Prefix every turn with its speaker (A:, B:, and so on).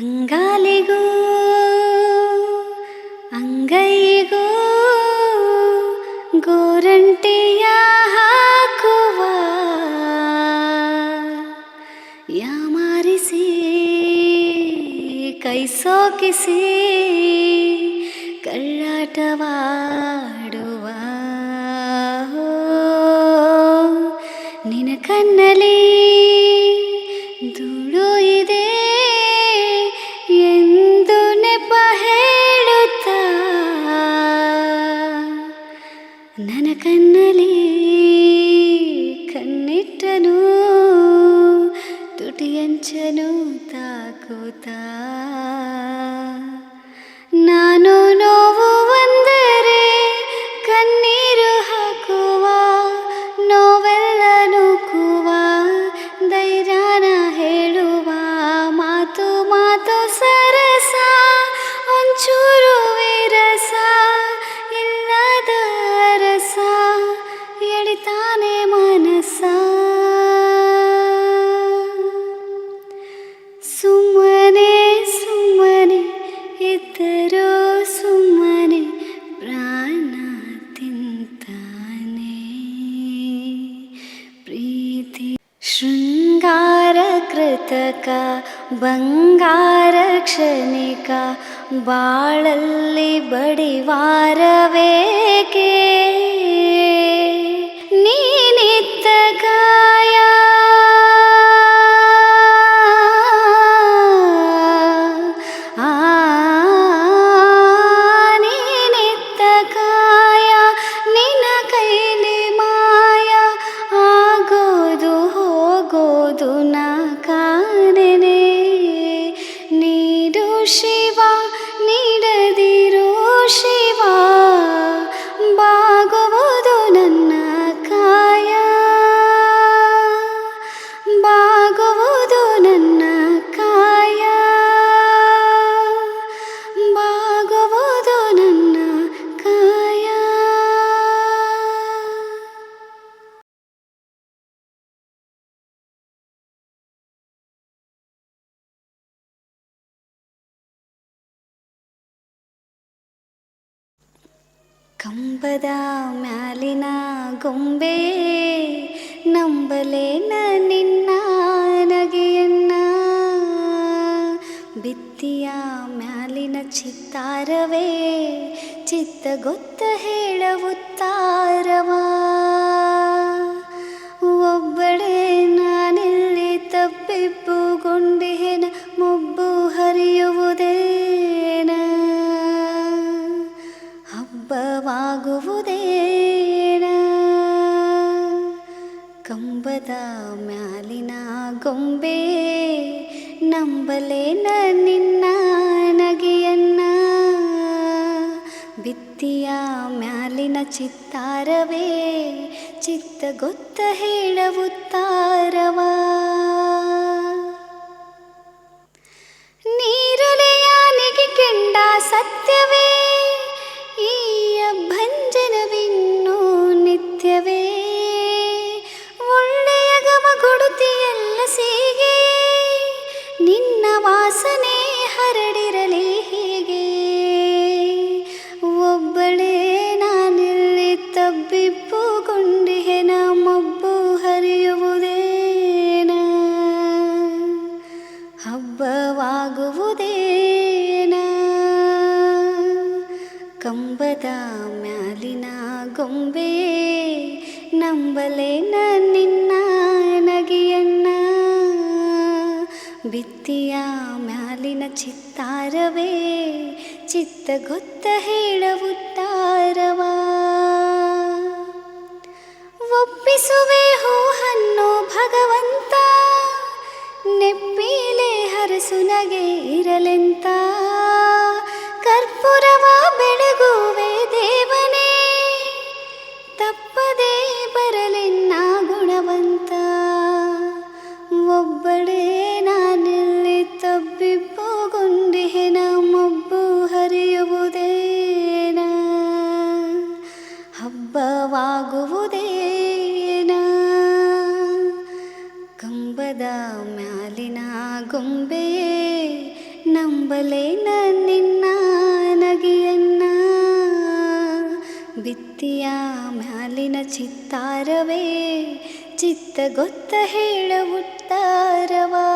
A: ಅಂಗಾಲಿಗೂ ಅಂಗೈಗೂ ಗೋರಂಟಿಯ ಹಾಕುವ ಯಾಮಾರಿಸಿ ಕೈ ಸೋಕಿಸಿ ಕಳ್ಳಾಟವಾಡುವ నుంచను తాకుతా ಕೃತಕ ಬಂಗಾರಕ್ಷಣಿಕ ಬಾಳಲ್ಲಿ ಬಡಿವಾರವೇಕೆ? ನೀನಿತ್ತ ಬಾಗುವುದು ನನ್ನ ಕಾಯ. ಬಾಗುವುದು ನನ್ನ ಕಾಯ. ಕಂಬದ ಮ್ಯಾಲಿನ ಗೊಂಬೆ ನಂಬಲೇನ ನಿನ್ನ ಚಿತ್ತಾರವೇ? ಚಿತ್ತ ಗೊತ್ತ ಹೇಳವುತ್ತಾರವ ಒಬ್ಬಳೇ ನಾನಿಲ್ಲಿ ತಪ್ಪಿಪ್ಪುಗೊಂಡಿಹೆನ ಮೊಬ್ಬು ಹರಿಯುವುದೇನ? ಹಬ್ಬವಾಗುವುದೇನ? ಕಂಬದ ಮ್ಯಾಲಿನ ಗೊಂಬೆ, ನಂಬಲೇನ ನಿನ್ನ ಬಿತ್ತಿಯ ಮ್ಯಾಲಿನ ಚಿತ್ತಾರವೇ, ಚಿತ್ತ ಗೊತ್ತ ಹೇಳವುತ್ತಾರವ ನೀರಲೆಯಾನಿಗೆ ಕೆಂಡ ಸತ್ಯವೇ ಈ ಭಂಜನವಿನ್ನೂ ನಿತ್ಯವೇ. ಒಳ್ಳೆಯ ಗಮ ಕೊಡುತ್ತೀಯಲ್ಲ ಸೀಗೆ, ನಿನ್ನ ವಾಸನೆ ಕಂಬದ ಮ್ಯಾಲಿನ ಗೊಂಬೆ ನಂಬಲೇನ ನಿನ್ನ ನಗಿಯನ್ನ. ಬಿತ್ತಿಯ ಮ್ಯಾಲಿನ ಚಿತ್ತಾರವೇ, ಚಿತ್ತ ಗೊತ್ತ ಹೇಳವುತ್ತಾರವ ಒಪ್ಪಿಸುವೆ ಹೂಹನ್ನು ಭಗವಂತ, ನೆಪ್ಪೀಲೆ ಹರಸುನಗೆ ಇರಲೆಂತ. ಕರ್ಪೂರವ ಬೆಳಗುವೆ ದಾ ಮ್ಯಾಲಿನ ಗೊಂಬೆ ನಂಬಲೇನ ನಿನ್ನ ನಗಿಯನ್ನ. ಬಿತ್ತಿಯ ಮ್ಯಾಲಿನ ಚಿತ್ತಾರವೇ ಚಿತ್ತ ಗೊತ್ತ ಹೇಳ ಉತ್ತಾರವಾ.